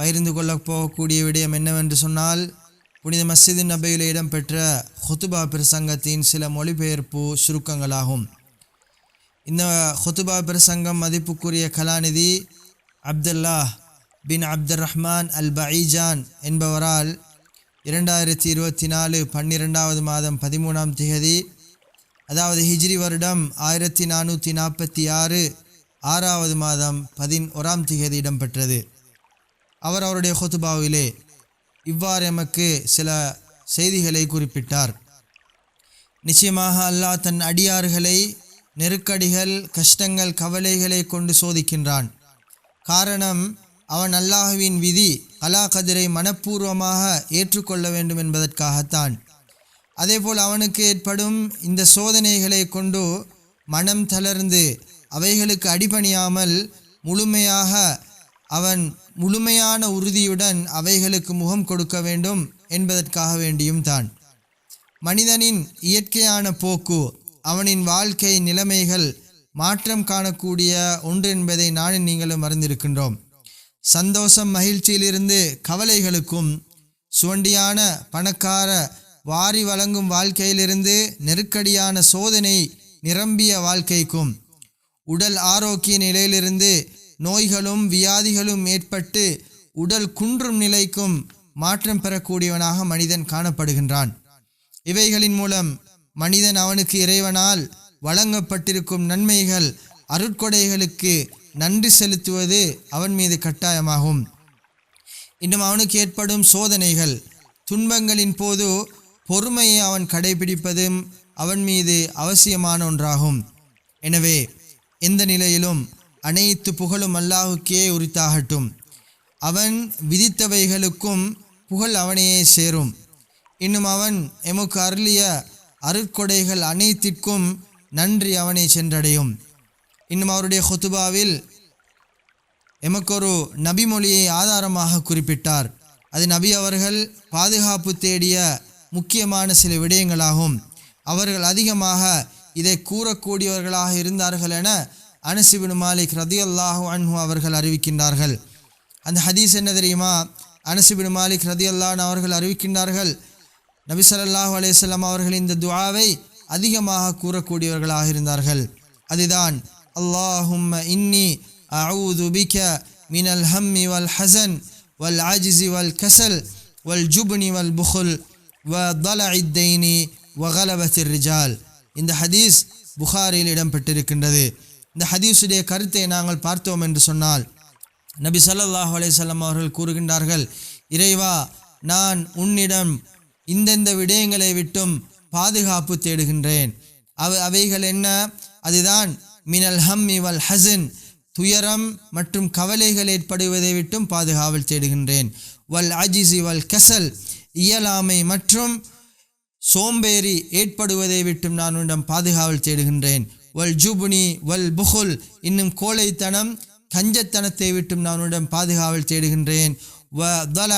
பகிர்ந்து கொள்ளப் போகக்கூடிய விடயம் என்னவென்று சொன்னால் புனித மஸ்ஜிது நபையில் இடம்பெற்ற ஹொத்துபா பிரசங்கத்தின் சில மொழிபெயர்ப்பு சுருக்கங்களாகும். இந்த ஹொத்துபா பிரசங்கம் மதிப்புக்குரிய கலாநிதி அப்துல்லா பின் அப்துல் ரஹ்மான் அல் பஈஜான் என்பவரால் இரண்டாயிரத்தி இருபத்தி நாலு பன்னிரெண்டாவது மாதம் பதிமூணாம் திகதி அதாவது ஹிஜ்ரி வருடம் ஆயிரத்தி நானூற்றி நாற்பத்தி ஆறு ஆறாவது மாதம் பதினோராம் திகதி இடம்பெற்றது. அவர் அவருடைய ஹொத்துபாவிலே இவ்வாறு எமக்கு சில செய்திகளை குறிப்பிட்டார். நிச்சயமாக அல்லாஹ் தன் அடியார்களை நெருக்கடிகள் கஷ்டங்கள் கவலைகளை கொண்டு சோதிக்கின்றான். காரணம் அவன் அல்லாஹுவின் விதி அலா கதிரை மனப்பூர்வமாக ஏற்றுக்கொள்ள வேண்டும் என்பதற்காகத்தான். அதேபோல் அவனுக்கு ஏற்படும் இந்த சோதனைகளை கொண்டு மனம் தளர்ந்து அவைகளுக்கு அடிபணியாமல் முழுமையாக அவன் முழுமையான உறுதியுடன் அவைகளுக்கு முகம் கொடுக்க வேண்டும் என்பதற்காக வேண்டியும் தான். மனிதனின் இயற்கையான போக்கு அவனின் வாழ்க்கை நிலைமைகள் மாற்றம் காணக்கூடிய ஒன்று என்பதை நானும் நீங்களும் அறிந்திருக்கின்றோம். சந்தோஷம் மகிழ்ச்சியிலிருந்து கவலைகளுக்கும் சுவண்டியான பணக்கார வாரி வழங்கும் வாழ்க்கையிலிருந்து நெருக்கடியான சோதனை நிரம்பிய வாழ்க்கைக்கும் உடல் ஆரோக்கிய நிலையிலிருந்து நோய்களும் வியாதிகளும் ஏற்பட்டு உடல் குன்றும் நிலைக்கும் மாற்றம் பெறக்கூடியவனாக மனிதன் காணப்படுகின்றான். இவைகளின் மூலம் மனிதன் அவனுக்கு இறைவனால் வழங்கப்பட்டிருக்கும் நன்மைகள் அருட்கொடைகளுக்கு நன்றி செலுத்துவது அவன் மீது கட்டாயமாகும். இன்னும் அவனுக்கு ஏற்படும் சோதனைகள் துன்பங்களின் போது பொறுமையை அவன் கடைபிடிப்பதும் அவன் மீது அவசியமான ஒன்றாகும். எனவே எந்த நிலையிலும் அனைத்து புகழும் அல்லாஹுக்கே உரித்தாகட்டும். அவன் விதித்தவைகளுக்கும் புகழ் அவனையே சேரும். இன்னும் அவன் எமக்கு அருளிய அருட்கொடைகள் அனைத்திற்கும் நன்றி அவனை சென்றடையும். இன்னும் அவருடைய ஹொத்துபாவில் எமக்கொரு நபிமொழியை ஆதாரமாக குறிப்பிட்டார். அது நபி அவர்கள் பாதுகாப்பு தேடிய முக்கியமான சில விடயங்களாகும். அவர்கள் அதிகமாக இதை கூறக்கூடியவர்களாக இருந்தார்கள் என அனசிபின் மாலிக் ரதியல்லாஹு அன்ஹு அவர்கள் அறிவிக்கின்றார்கள். அந்த ஹதீஸ் என்ன தெரியுமா? அனசிபின் மாலிக் ரதியல்லான் அவர்கள் அறிவிக்கின்றார்கள். நபி ஸல்லல்லாஹு அவர்கள் இந்த துவாவை அதிகமாக கூறக்கூடியவர்களாக இருந்தார்கள். அதுதான் அல்லாஹும் இன்னி அஊது பிக மினல் ஹம்மி வல் ஹசன் வல் ஆஜிஸி வல் கசல் வல் ஜுப்னி வல் புகுல் வ தல இத்தைனி வ ரிஜால். இந்த ஹதீஸ் புகாரில் இடம்பெற்றிருக்கின்றது. இந்த ஹதீஸுடைய கருத்தை நாங்கள் பார்த்தோம் என்று சொன்னால் நபி சல்லாஹ் அலைஹி அவர்கள் கூறுகின்றார்கள் இறைவா நான் உன்னிடம் இந்தெந்த விடயங்களை விட்டும் பாதுகாப்பு தேடுகின்றேன். அவ அவைகள் என்ன? அதுதான் மினல் ஹம் இவல் ஹசன் துயரம் மற்றும் கவலைகள் ஏற்படுவதை விட்டும் பாதுகாவல் தேடுகின்றேன். வல் அஜிஸ் வல் கசல் இயலாமை மற்றும் சோம்பேறி ஏற்படுவதை விட்டும் நான் உன்னிடம் பாதுகாவல் தேடுகின்றேன். வல் ஜூபுனி வல் புகுல். இன்னும் கோழைத்தனம் கஞ்சத்தனத்தை விட்டும் நான் உன்னிடம் பாதுகாவல் தேடுகின்றேன். வ தல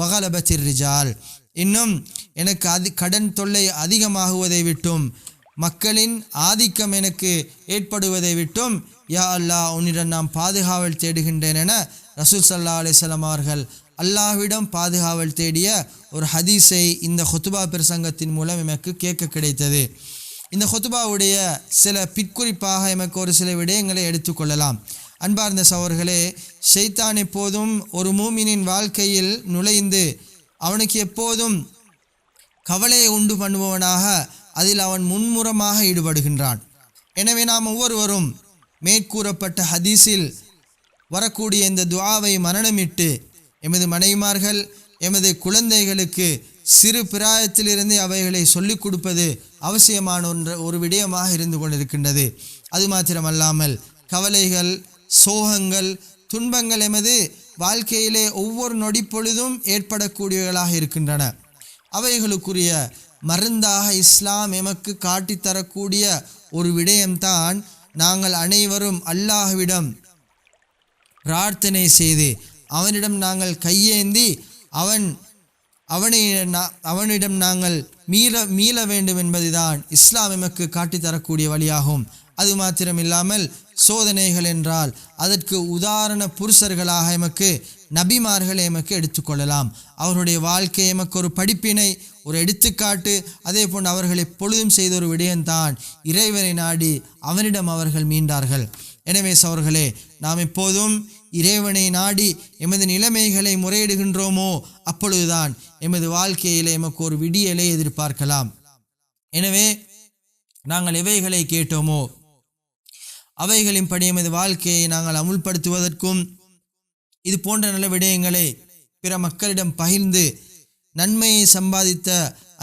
வகலபத்திர் ரிஜால். இன்னும் எனக்கு அதி கடன் தொல்லை அதிகமாகுவதை விட்டும் மக்களின் ஆதிக்கம் எனக்கு ஏற்படுவதை விட்டும் யா அல்லாஹ் உன்னிடம் நாம் பாதுகாவல் தேடுகின்றேன் என ரசூல் சல்லா அலிசல்லாம் அவர்கள் அல்லாஹ்விடம் பாதுகாவல் தேடிய ஒரு ஹதீஸை இந்த ஹொத்துபா பிரசங்கத்தின் மூலம் எனக்கு கேட்க கிடைத்தது. இந்த ஹொத்துபாவுடைய சில பிற்குறிப்பாக எமக்கு ஒரு சில விடயங்களை எடுத்துக்கொள்ளலாம். அன்பார்ந்த சவர்களே ஷைத்தான் எப்போதும் ஒரு மூமினின் வாழ்க்கையில் நுழைந்து அவனுக்கு எப்போதும் கவலையை உண்டு பண்ணுபவனாக அதில் அவன் முன்முறமாக ஈடுபடுகின்றான். எனவே நாம் ஒவ்வொருவரும் மேற்கூறப்பட்ட ஹதீஸில் வரக்கூடிய இந்த துவாவை மரணமிட்டு எமது மனைவிமார்கள் எமது குழந்தைகளுக்கு சிறு பிராயத்திலிருந்து அவைகளை சொல்லிக் கொடுப்பது அவசியமான ஒன்று ஒரு விடயமாக இருந்து கொண்டிருக்கின்றது. அது மாத்திரமல்லாமல் கவலைகள் சோகங்கள் துன்பங்கள் எமது வாழ்க்கையிலே ஒவ்வொரு நொடி பொழுதும் ஏற்படக்கூடியவைகளாக இருக்கின்றன. அவைகளுக்குரிய மருந்தாக இஸ்லாம் எமக்கு காட்டித்தரக்கூடிய ஒரு விடயம்தான் நாங்கள் அனைவரும் அல்லாஹ்விடம் பிரார்த்தனை செய்து அவனிடம் நாங்கள் கையேந்தி அவன் அவனை அவனிடம் நாங்கள் மீள மீள வேண்டும் என்பதுதான் இஸ்லாம் எமக்கு காட்டித்தரக்கூடிய வழியாகும். அது மாத்திரமில்லாமல் சோதனைகள் என்றால் அதற்கு உதாரண புருஷர்களாக எமக்கு நபிமார்களை எமக்கு எடுத்துக்கொள்ளலாம் அவருடைய வாழ்க்கை எமக்கு ஒரு படிப்பினை ஒரு எடுத்துக்காட்டு அதே போன்று அவர்கள் எப்பொழுதும் செய்த ஒரு விடயம்தான் இறைவனை நாடி அவனிடம் அவர்கள் மீண்டார்கள். எனவே சவர்களே நாம் எப்போதும் இறைவனை நாடி எமது நிலைமைகளை முறையிடுகின்றோமோ அப்பொழுதுதான் எமது வாழ்க்கையில் எமக்கு ஒரு விடியலை எதிர்பார்க்கலாம். எனவே நாங்கள் எவைகளை கேட்டோமோ அவைகளின் படி எமது வாழ்க்கையை நாங்கள் அமுல்படுத்துவதற்கும் இது போன்ற நல்ல விடயங்களை பிற மக்களிடம் பகிர்ந்து நன்மையை சம்பாதித்த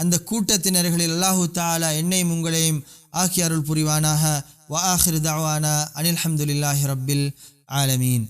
அந்த கூட்டத்தினர்களில் அல்லாஹு தாலா என்னையும் உங்களையும் ஆக்கி அருள் புரிவானாக. வ ஆஹிர் தாவானா அனில் அஹமதுல்லாஹி ரப்பில் ஆலமீன்.